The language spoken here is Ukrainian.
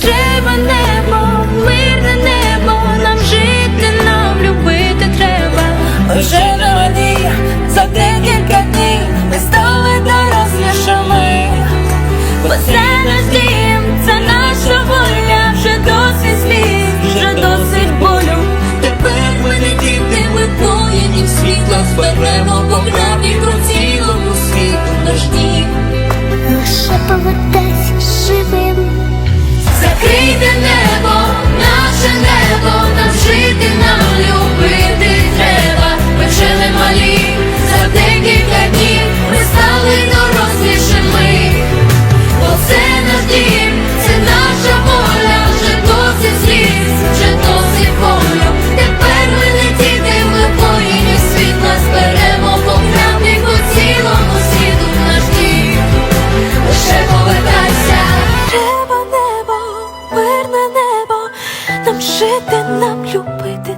треба небо, мирне небо, нам жити, нам любити треба. Вже на мені за декілька днів ми стали дорослішими. Бо це наш дім, це наша воля, вже досить сліз, вже досить болю. Тепер ми не діти, ми воїнів світла зберемо по грані небо, нам жити, нам любити